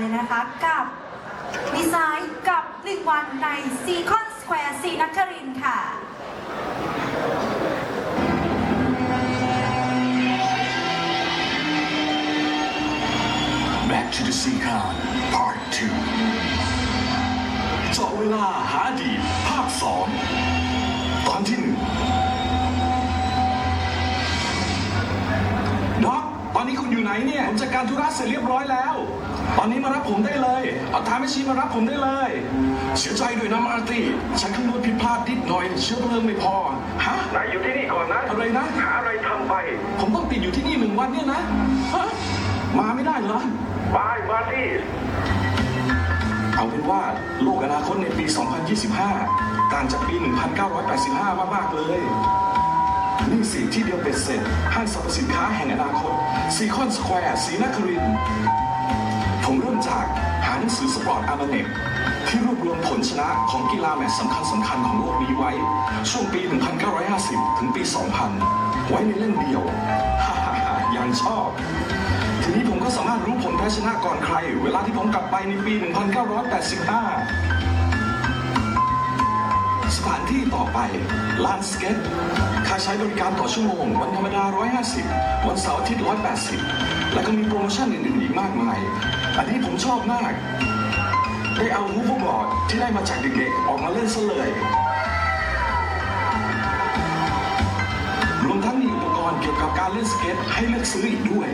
เลยนะคะกับดีไซน์กับหนึ่งวันในซีคอนสแควร์ซีนักครินค่ะ Back to the Sea Khan Part 2เจาะเวลาหาดีภาค 2 ตอนที่หนึ่งด็อกตอนนี้คุณอยู่ไหนเนี่ย ผมจัดการธุระเสร็จเรียบร้อยแล้ว ตอนนี้มารับผมได้เลย เอาทางไม่ชีมารับผมได้เลย เสียใจด้วยนะมาร์ตี้ ฉันคำนวณผิดพลาดนิดหน่อย เชื้อเพลิงไม่พอ ฮะ นายอยู่ที่นี่ก่อนนะอะไรนะ หาอะไรทำไป ผมต้องติดอยู่ที่นี่หนึ่งวันเนี่ยนะ ฮะ มาไม่ได้เหรอ บายมาที่เอาเป็นว่าโลกอนาคตในปี 2025 ต่างจากปี 1985 มากๆเลย นี่สิที่เดียวเป็ดเสร็จห้างสรรพสินค้าแห่งอนาคตซีคอนสแควร์ศรีนครินทร์ ผมเริ่มจากหาหนังสือสปอร์ตอาร์มเน็กที่รวบรวมผลชนะของกีฬาแมตช์สำคัญสำคัญของโลกนี้ไว้ ช่วงปี 1950 ถึงปี 2000 ไว้ในเล่มเดียวฮ่าฮ่าฮ่ายังชอบ ทีนี้ผมก็สามารถรู้ผลแพ้ชนะก่อนใคร เวลาที่ผมกลับไปในปี 1985 สถานที่ต่อไปลานสเก็ต ค่าใช้บริการต่อชั่วโมง วันธรรมดา 150 วันเสาร์อาทิตย์ 180 แล้วก็มีโปรโมชั่นอื่นๆอีกมากมาย อันนี้ผมชอบมาก ได้เอาฮูฟบอร์ดที่ได้มาจากเด็กๆ ออกมาเล่นซะเลย รวมทั้งมีอุปกรณ์เกี่ยวกับการเล่นสเก็ต ให้เลือกซื้ออีกด้วย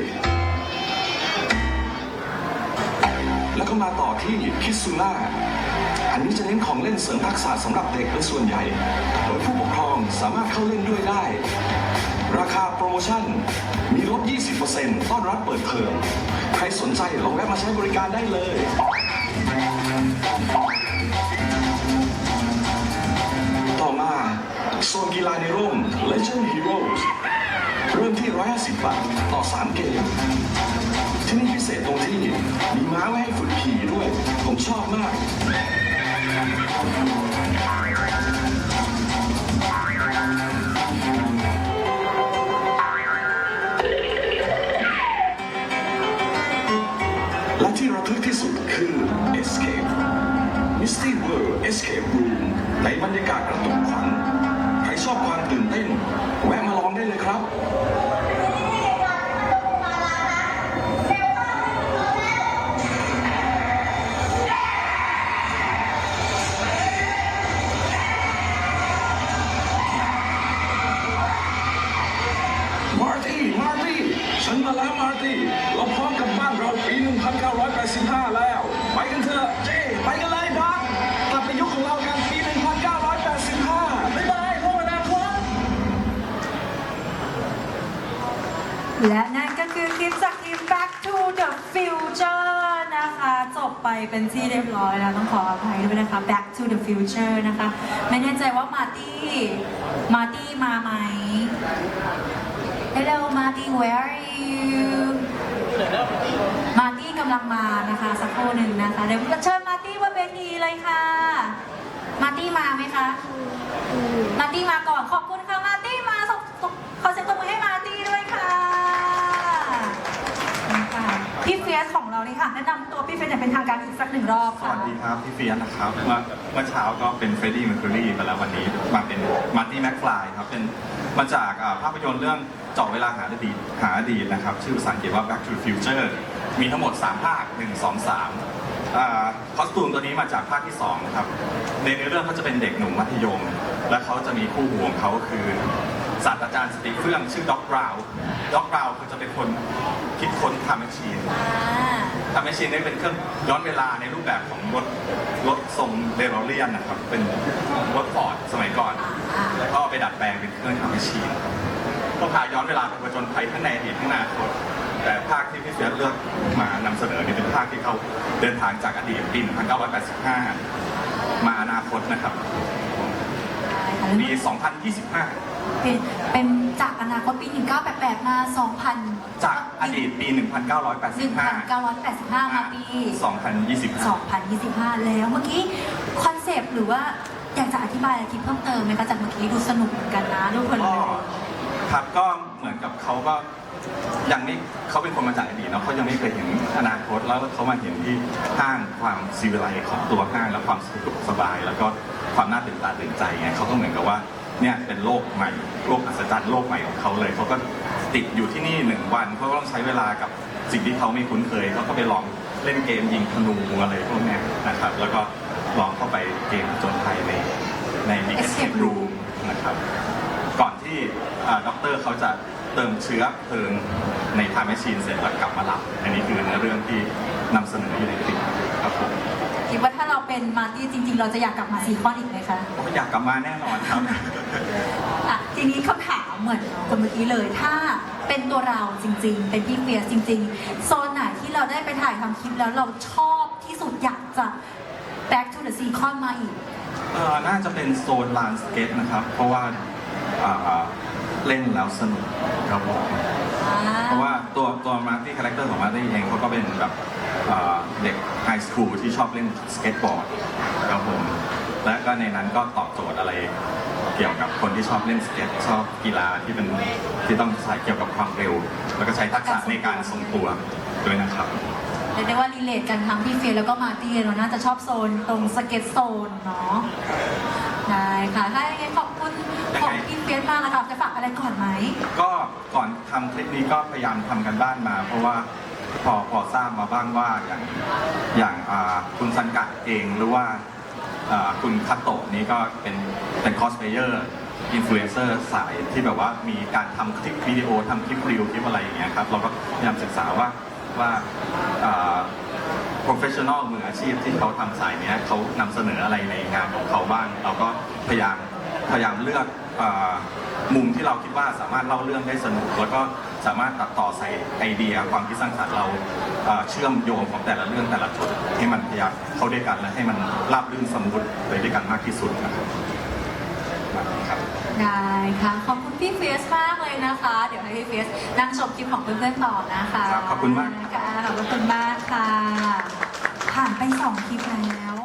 แล้วก็มาต่อที่คิซูน่า นนี้จะเน้นของเล่นเสริมทักษะสำหรับเด็กเป็นส่วนใหญ่ โดยผู้ปกครองสามารถเข้าเล่นด้วยได้ ราคาโปรโมชั่น มีลด 20%ต้อนรับเปิดเทอม ใครสนใจลองแวะมาใช้บริการได้เลยต่อมาโซนกีฬาในร่ม Legend Heroes เริ่มที่ 150 บาท ต่อ 3 เกม ที่นี่พิเศษตรงที่มีม้าไว้ให้ฝึกขี่ด้วย ผมชอบมาก และที่ระทึกที่สุดคือ Escape Misty World Escape Room ในบรรยากาศกระตุกขวัญใครชอบความตื่นเต้น แวะมาลองได้เลยครับ เราพร้อมกับบ้านเราปี 1985 แล้ว ไปกันเถอะเจ้ไปกันเลยด็อกกลับไปยุคของเรากันปี 1985 บ๊ายบายโลกอนาคตและนั่นก็คือคลิปจากทีม Back to the Future นะคะ จบไปเป็นที่เรียบร้อยแล้วต้องขออภัยด้วยนะคะ Back to the Future นะคะ ไม่แน่ใจว่ามาตี้ มาตี้มาไหม Hello มาร์ตี้ where are you มาร์ตี้กำลังมานะคะ สักครู่หนึ่งนะคะ เดี๋ยวเชิญมาร์ตี้บนเวทีเลยค่ะ มาร์ตี้มาไหมคะ มาร์ตี้มาก่อน ขอบคุณค่ะ มาร์ตี้มาส่งขอเสียงตบมือให้มาร์ตี้ด้วยค่ะค่ะพี่เฟียสของเรานี่ค่ะแนะนำตัวพี่เฟียสอย่างเป็นทางการอีกสักหนึ่งรอบสค่ะ วัสดีครับพี่เฟียสนะครับเมื่อเมื่อเช้าก็เป็นเฟรดดี้เมอร์คิวรีไปแล้ววันนี้มาเป็นมาร์ตี้แม็กฟลายครับเป็นมาจากอ่าภาพยนตร์เรื่องเจาะเวลาหาอดีตหาอดีตนะครับชื่อภาษาอังกฤษว่า Back to the Future มีทั้งหมด 3 ภาค 1 2 3อ่าคอสตูมตัวนี้มาจากภาคที่2นะครับในเนื้อเรื่องเขาจะเป็นเด็กหนุ่มมัธยม และเขาจะมีคู่หูของเขาคือศาสตราจารย์สตีเฟื่องชื่อด็อกบราวน์ด็อกบราวน์คือจะเป็นคนคิดค้นทำแมชชีนทำแมชชีนนี่เป็นเครื่องย้อนเวลาในรูปแบบของรถรถทรงเดโรเลียนนะครับ เป็นรถฟอร์ดสมัยก่อน แล้วก็เอาไปดัดแปลงเป็นเครื่องทำแมชชีนก็พาย้อนเวลาไปผจญภัยทั้งในอดีตทั้งในอนาคต แต่ภาคที่พี่เฟียสเลือกมานำเสนอเนี่ยเป็นภาคที่เขาเดินทางจากอดีตปี 1985 มาอนาคตนะครับปี 2025 เป็นเป็นจากอนาคตปี 1988 มา 2000 จากอดีตปี 1985 1985 มาปี 2025 2025 แล้วเมื่อกี้คอนเซปต์หรือว่าอยากจะอธิบายอะไรคิดเพิ่มเติมไหมคะจากเมื่อกี้ดูสนุกเหมือนกันนะทุกคนเลก็ย ครับก็ เหมือนกับเขาก็ยังไม่เขาเป็นคนมาจากอดีตเนาะเขายังไม่เคยเห็นอนาคตแล้วเขามาเห็นที่ห้างความซีวิไลของตัวห้างแล้วความสะดวกสบาย แล้วก็ความน่าตื่นตาตื่นใจไงเขาก็เหมือนกับว่าเนี่ยเป็นโลกใหม่โลกอัศจรรย์โลกใหม่ของเขาเลยเขาก็ติดอยู่ที่นี่หนึ่งวันเขาก็ต้องใช้เวลากับสิ่งที่เขาไม่คุ้นเคยเขาก็ไปลองเล่นเกมยิงธนูอะไรพวกเนี้ยนะครับ แล้วก็ลองเข้าไปเกมผจนภัยในใน Big Escape Room นะครับก่อนที่อ่าด็อกเตอร์เขาจะ เติมเชื้อเพลิงในไทม์แมชชีนเสร็จแล้วกลับมาหลับ อันนี้คือเนื้อเรื่องที่นำเสนออยู่ในคลิปครับผมคิดว่าถ้าเราเป็นมาร์ตี้จริง ๆ เราจะอยากกลับมาซีคอนอีกไหมคะผมอยากกลับมาแน่นอนครับ อะทีนี้คำถามเหมือนคนเมื่อกี้เลย ถ้าเป็นตัวเราจริง ๆ เป็นพี่เฟียสจริง ๆ โซนไหนที่เราได้ไปถ่ายทำคลิปแล้วเราชอบที่สุดอยากจะ back to the seacon มาอีก เอ่อน่าจะเป็นโซนลานสเก็ตนะครับ เพราะว่าอ่า เล่นแล้วสนุกครับผมเพราะว่าตัวตัวมาร์ตี้คาแรคเตอร์ของมาร์ตี้เองเขาก็เป็นแบบเอ่อเด็กไฮสคูลที่ชอบเล่นสเก็ตบอร์ดครับผม และก็ในนั้นก็ตอบโจทย์อะไร เกี่ยวกับคนที่ชอบเล่นสเก็ตชอบกีฬาที่เป็นที่ต้องใช้เกี่ยวกับความเร็ว แล้วก็ใช้ทักษะในการทรงตัวด้วยนะครับ เรียกได้ว่ารีเลทกันทั้งพี่เฟียสแล้วก็มาร์ตี้เราน่าจะชอบโซนตรงสเก็ตโซนเนาะได้ค่ะถ้าอย่างนั้นขอบ คุณของพี่เฟียสมากนะคะจะฝากอะไรก่อนไหม ก็ก่อนทำคลิปนี้ก็พยายามทำกันบ้านมา เพราะว่าพอพอทราบมาบ้างว่าอย่างอย่างอ่าคุณสันกัดเองหรือว่าอ่าคุณคัตโตะนี้ก็เป็นเป็นคอสเพลเยอร์อินฟลูเอนเซอร์สายที่แบบว่ามีการทำคลิปวิดีโอทำคลิปรีวิวคลิปอะไรอย่างเงี้ยครับเราก็พยายามศึกษาว่าว่าอ่า professional มืออาชีพที่เขาทำสายเนี้ยเขานำเสนออะไรในงานของเขาบ้าง เราก็พยายามพยายามเลือก มุมที่เราคิดว่าสามารถเล่าเรื่องได้สนุก แล้วก็สามารถตัดต่อใส่ไอเดียความคิดสร้างสรรค์เราเอ่อเชื่อมโยงของแต่ละเรื่องแต่ละจุดให้มันพยายามเข้าด้วยกันและให้มันราบรื่นสมูทไปด้วยกันมากที่สุดนะครับครับได้ค่ะขอบคุณพี่เฟียสมากเลยนะคะ เดี๋ยวให้พี่เฟียสนั่งชมคลิปของเพื่อนๆต่อนะคะครับขอบคุณมากค่ะขอบคุณมากค่ะ ผ่านไปสองคลิปแล้ว